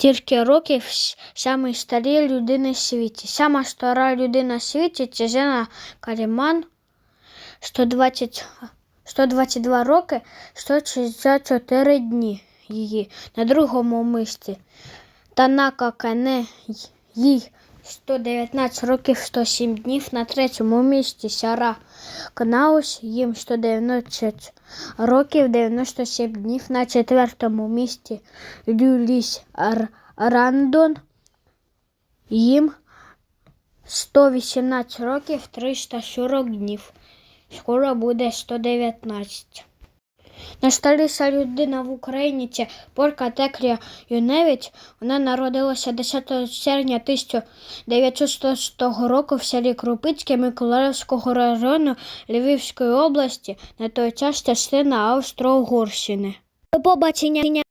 стільки років самій старій людини світі. Сама стара людина світі це Жена Каріман. 120, 122 роки, 164 дні її. На другому місці Танака Кане їй 119 років 107 днів. На третьому місці Сара Кнаус їм 119 років 97 днів. На четвертому місці Люліс Рандон їм 118 років 340 днів. Скоро буде 119. Найстаріша людина в Україні це Порка Теклія Юневич. Вона народилася 10 червня 1906 року в селі Крупицьке Миколаївського району Львівської області, на той час частина Австро-Угорщини. До побачення.